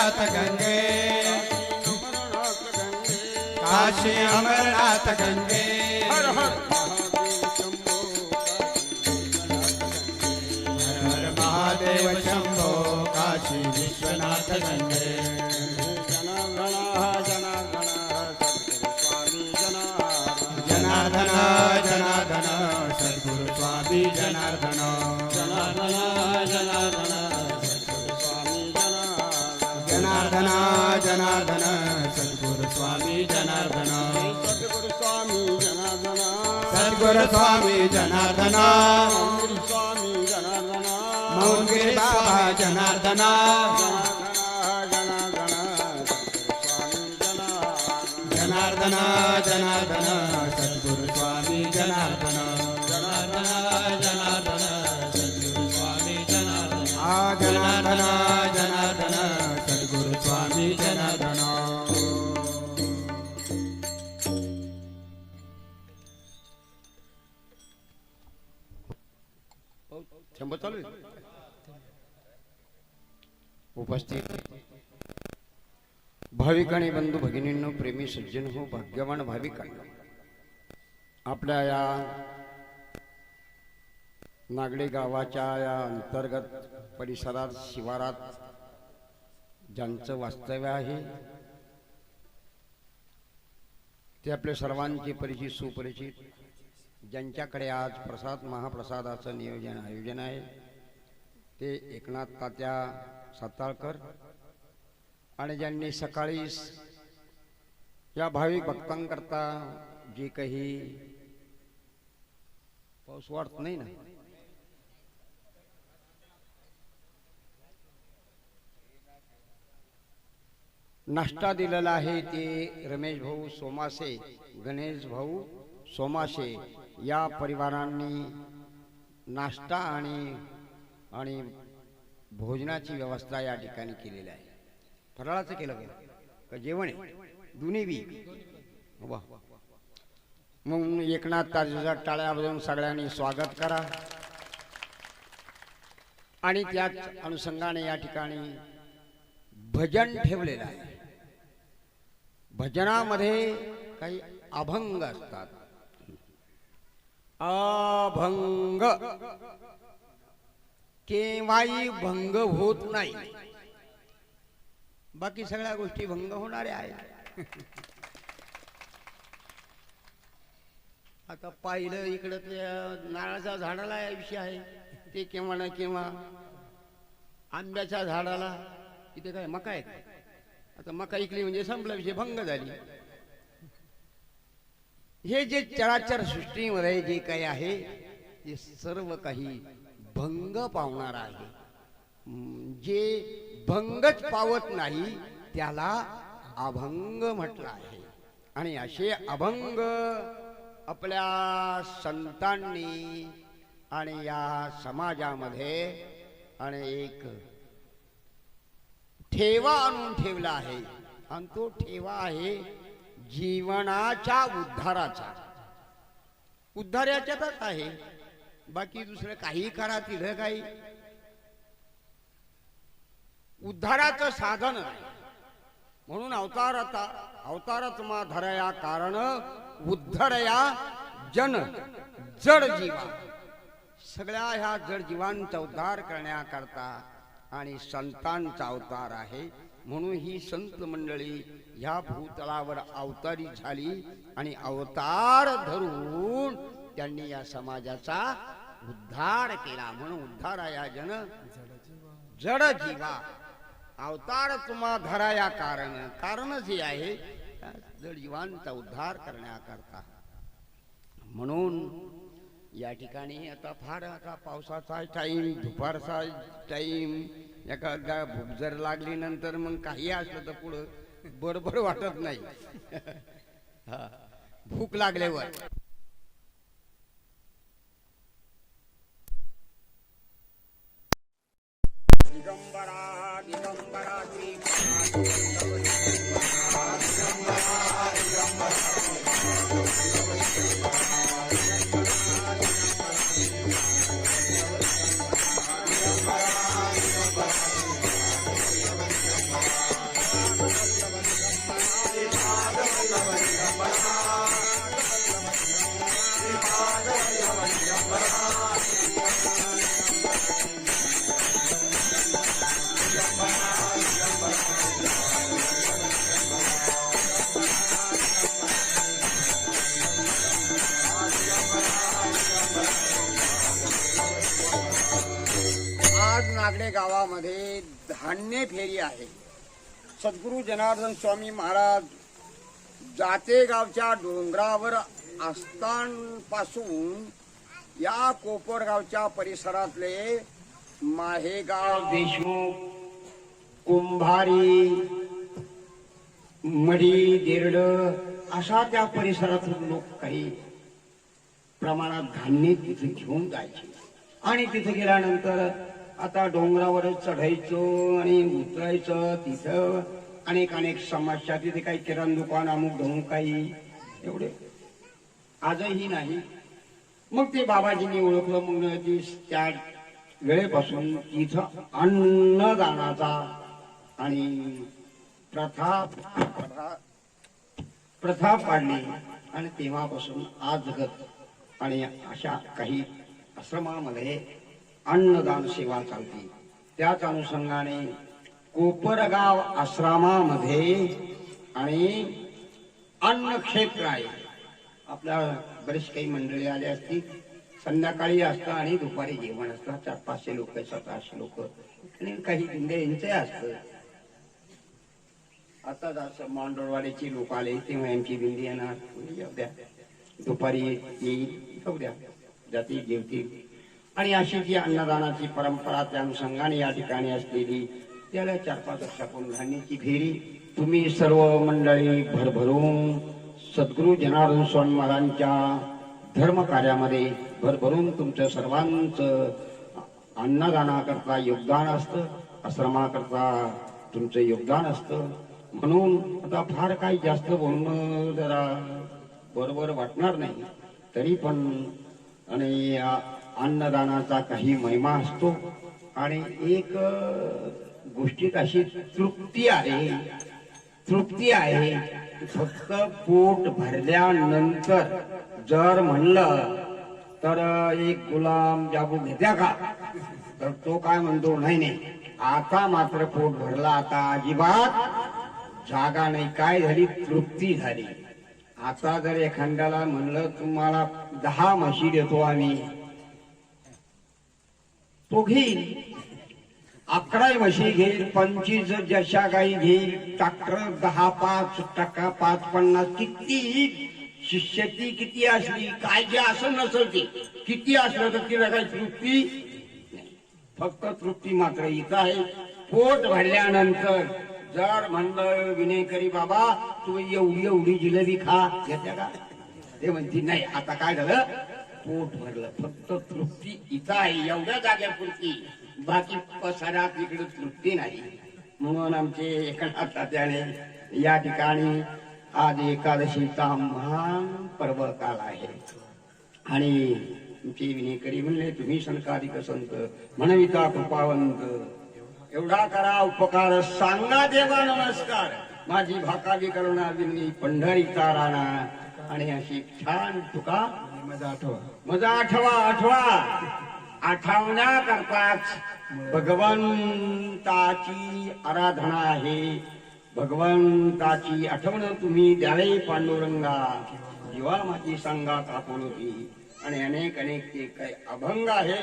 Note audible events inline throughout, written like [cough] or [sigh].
अमरनाथ गंगे अमरनाथ गंगे काशी अमरनाथ गंगे हर हर महादेव शंभो काशी हर हर महादेव शंभो काशी विश्वनाथ गंगे जनार्दना जनार्दना सद्गुरु स्वामी जनार्दन जनार्दन जनार्दन जनार्दन जनार्दन जनार्दन सद्गुरु स्वामी जनार्दन। सद्गुरु स्वामी जनार्दन। सद्गुरु स्वामी जनार्दन। सद्गुरु स्वामी जनार्दन। मौनगिरी बाबा जनार्दन। जनार्दन जनार्दन सद्गुरु स्वामी जनार्दन। जनार्दन जनार्दन सद्गुरु स्वामी जनार्दन। जनार्दन जनार्दन सद्गुरु स्वामी जनार्दन आ जनार्दन जनार्दन। उपस्थित। भाविक आणि बंधू भगिनींनो प्रेमी सज्जन हो भाग्यवान भाविक आपल्या या नागडे गावाच्या या अंतर्गत परिसरात शिवारात ज्यांचं वास्तव्य आहे ते आपले सर्वांचे परिचित सुपरिचित ज्यांच्याकडे आज प्रसाद महाप्रसादाचं नियोजन आयोजन आहे ते एकनाथ तात्या साताळकर आणि ज्यांनी सकाळी या भाविक भक्तांकरता जी काही पाऊस वाढत नाही ना नाश्ता दिलेला आहे ते रमेश भाऊ सोमासे गणेश भाऊ सोमासे या परिवारांनी नाश्ता आणि आणि भोजनाची व्यवस्था या ठिकाणी केलेली आहे. फराळाचं केलं गेलं. का जेवण? आहे दोन्ही बी. वा. मग एकनाथ ताजेचा टाळ्या वाजवून सगळ्यांनी स्वागत करा. आणि त्याच अनुषंगाने या ठिकाणी भजन ठेवलेलं आहे. भजनामध्ये काही अभंग असतात. अभंग. केव्हाही भंग होत नाही. बाकी सगळ्या गोष्टी भंग होणाऱ्या आहेत. आता पाहिलं इकडं त्या नारळाच्या झाडाला या विषय आहे. ते केव्हा ना केव्हा आंब्याच्या झाडाला इथे काय मका आहे आता मका इकली म्हणजे संपला विषय भंग झाली. हे जे चराचर सृष्टीमध्ये जे काही आहे ते सर्व काही भंग पावणार आहे. जे भंगच पावत नाही त्याला अभंग म्हटलं आहे. आणि असे अभंग आपल्या संतांनी आणि या समाजामध्ये आणि एक ठेवा आणून ठेवला आहे. आणि तो ठेवा आहे जीवनाच्या उद्धाराचा. उद्धाराच्यातच आहे. बाकी दुसरं काही करा तिथं काही. उद्धाराचं साधन. म्हणून अवतारता अवतारच मा धरया कारण उद्धरया जन जड जीवा. सगळ्या ह्या जड जीवांचा उद्धार करण्याकरता आणि संतांचा अवतार आहे. म्हणून ही संत मंडळी ह्या भूतलावर अवतारी झाली आणि अवतार धरून त्यांनी या समाजाचा उद्धार केला म्हणून उद्धाराया जन जड जीवा. अवतार तुम्हा धरा या कारण कारणच हे आहे जड जीवांचा उद्धार करण्याकरता. म्हणून या ठिकाणी आता फार आता पावसाचा टाईम दुपारचा टाईम एखादा भूक जर लागली नंतर मग काही असलं तर पुढं बरोबर वाटत नाही. [laughs] भूक लागल्यावर. नागडे गावामध्ये धान्य फेरी आहे. सद्गुरू जनार्दन स्वामी महाराज जाते गावच्या डोंगरावर आस्थानपासून या कोपरगावच्या परिसरातले माहेगाव देशमुख कुंभारी मडी दिरड अशा त्या परिसरातून लोक काही प्रमाणात धान्य तिथे घेऊन जायचे. आणि तिथे गेल्यानंतर आता डोंगरावरच चढायचं आणि उतरायचं तिथं. अनेक अनेक समस्या तिथे काही किराणा दुकान अमुक धमुक काही. एवढे. आजही नाही. मग ते बाबाजींनी ओळखलं मग ती त्या वेळेपासून तिथं अन्नदानाचा आणि प्रथा प्रथा प्रथा पाडली आणि तेव्हापासून आजगत आणि अशा काही आश्रमामध्ये अन्नदान सेवा चालते. त्याच अनुषंगाने कोपरगाव आश्रमामध्ये आणि अन्न क्षेत्र आहे. आपल्या बरेच काही मंडळी आले असतील. संध्याकाळी असतं आणि दुपारी जेवण असतं. चार पाचशे लोक सात आठशे लोक. आणि काही दिंड्यांचे असतं. आता जसं मांडोळवाडीची लोक आले तेव्हा यांची बिंदी येणार. जाऊ द्या. दुपारी येईल जाऊ द्या. जाती जेवतील. आणि अशी जी अन्नदानाची परंपरा त्या अनुषंगाने या ठिकाणी असलेली. त्याला चार पाच वर्षापूर्वी धान्याची फेरी तुम्ही सर्व मंडळी भरभरून सद्गुरू जनार्दन स्वामी महाराजांच्या धर्म कार्यामध्ये भरभरून तुमचं सर्वांचं अन्नदानाकरता योगदान असतं आश्रमाकरता तुमचं योगदान असतं. म्हणून आता फार काही जास्त बोलणं जरा बरोबर वाटणार नाही. तरी पण आणि या अन्नदानाचा काही महिमा असतो. आणि एक गोष्टीत अशी तृप्ती आहे तृप्ती आहे फक्त पोट भरल्यानंतर जर म्हणलं तर एक गुलाम जाबू घेत्या का? तर तो काय म्हणतो नाही नाही आता मात्र पोट भरला आता अजिबात जागा नाही. काय झाली? तृप्ती झाली. आता जर एखाद्याला म्हणलं तुम्हाला दहा म्हशी देतो आम्ही. तो घेईल अकरा म्हशी घेईल पंचवीस जशा गाई घेईल ट्रॅक्टर दहा पाच टक्का पाच पन्नास किती शिष्यती किती असली काय जे असं नसल ते किती असलं तर तिला काही तृप्ती फक्त तृप्ती मात्र इथं आहे. पोट भरल्यानंतर जर म्हणलं विनयकरी बाबा तू एवढी एवढी जिलेबी खा. घेत्या का? ते म्हणते नाही आता काय झालं? पोट भरलं फक्त तृप्ती इथं आहे एवढ्या जाग्यापुरती बाकी पसारात इकडे तृप्ती नाही. म्हणून आमचे एकनाथ तात्याने या ठिकाणी आज एकादशीचा महान पर्व काल आहे. आणि तुमची विनेकरी म्हणले तुम्ही संकाधिक संत म्हणविता कृपावंत. एवढा करा उपकार सांगा देवा नमस्कार. माझी भाकावी करुणा विनी पंढरीचा राणा. आणि अशी छान तुका माझा आठवा. आठवा आठवा. आठवण्याकरताच भगवंताची आराधना आहे. भगवंताची आठवण तुम्ही द्यावे पांडुरंगा. जीवा माझी आपण होती आणि अनेक अनेक ते काही अभंग आहे.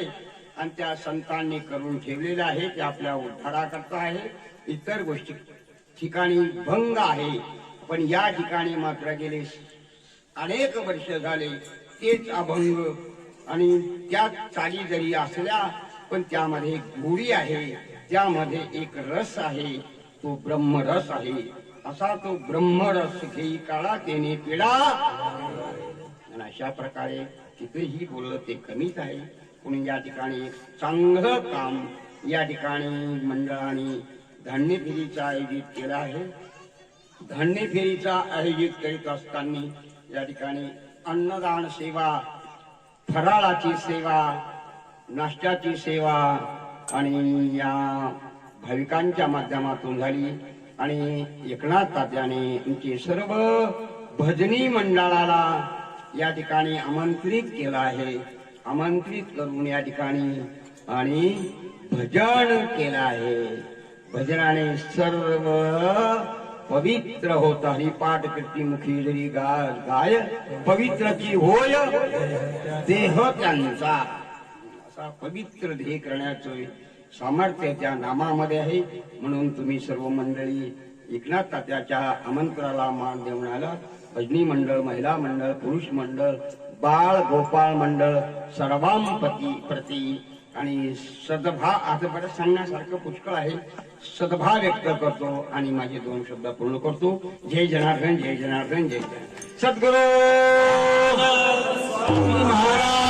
आणि त्या संतांनी करून ठेवलेले आहे ते आपल्या उद्धाराकरता आहे. इतर गोष्टी ठिकाणी भंग आहे. पण या ठिकाणी मात्र गेले अनेक वर्ष झाले. तेच अभंग. आणि त्या चाली जरी असल्या पण त्यामध्ये एक गोडी आहे. त्यामध्ये एक रस आहे. तो ब्रह्मरस आहे. असा तो ब्रह्मरस घेई काळा तेने पिढा आणि अशा प्रकारे तिथेही बोललं ते कमीच आहे. म्हणून या ठिकाणी चांगलं काम या ठिकाणी मंडळाने धान्य फेरीचं आयोजित केलं आहे. धान्य फेरीचा आयोजित करीत असताना या ठिकाणी अन्नदान सेवा फराळाची सेवा नाश्त्याची सेवा आणि या भाविकांच्या माध्यमातून झाली. आणि एकनाथ तात्याने आमचे सर्व भजनी मंडळाला या ठिकाणी आमंत्रित केलं आहे. आमंत्रित करून या ठिकाणी आणि भजन केलं आहे. भजनाने सर्व पवित्र होता ही पाठ कृती मुखी जरी गा- गाय पवित्रची होय देह त्यांचा. असा पवित्र ध्येय करण्याचं सामर्थ्य त्या नामामध्ये आहे. म्हणून तुम्ही सर्व मंडळी एकनाथ तात्याच्या आमंत्राला मान देऊन आला. भजनी मंडळ महिला मंडळ पुरुष मंडळ बाळ गोपाळ मंडळ सर्वांपती प्रती आणि सदभा आता बरं सांगण्यासारखं पुष्कळ आहे. सदभा व्यक्त करतो आणि माझे दोन शब्द पूर्ण करतो. जय जनार्दन जय जनार्दन जय जनार्दन. सद्गुरु! महाराज!